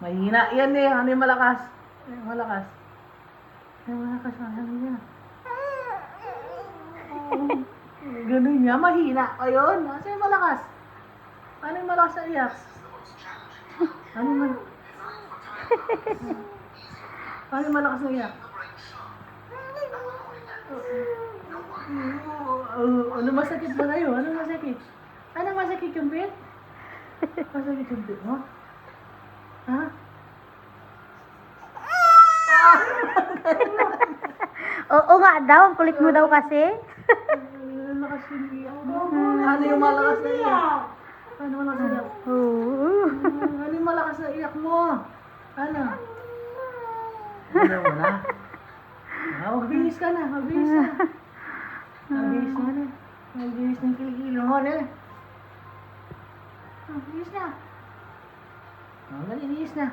Mahina. Yan eh. Ano yung malakas? Ano yung malakas? Ano yung malakas? Ano? Oh, ganun niya. Mahina. Ayun. Ano yung malakas? Ano yung malakas na iyak? Ano yung malakas? Ano yung malakas na iyak? Ano masakit ba kayo? Ano masakit? Ano masakit yung bit? Masakit yung bit mo? Ha? Oo nga daw, ang kulit mo daw kasi. Ano malakas yung iyak? Ano yung malakas na iyak? Ano malakas na iyak? Oo. Ano yung malakas na iyak mo? Ano? Ano mo na? Ah, magbihis ka na, magbihis na. Magbihis na na. Magbihis ng kilikilo mo na. Magbihis na. Oh, dali, bihis na.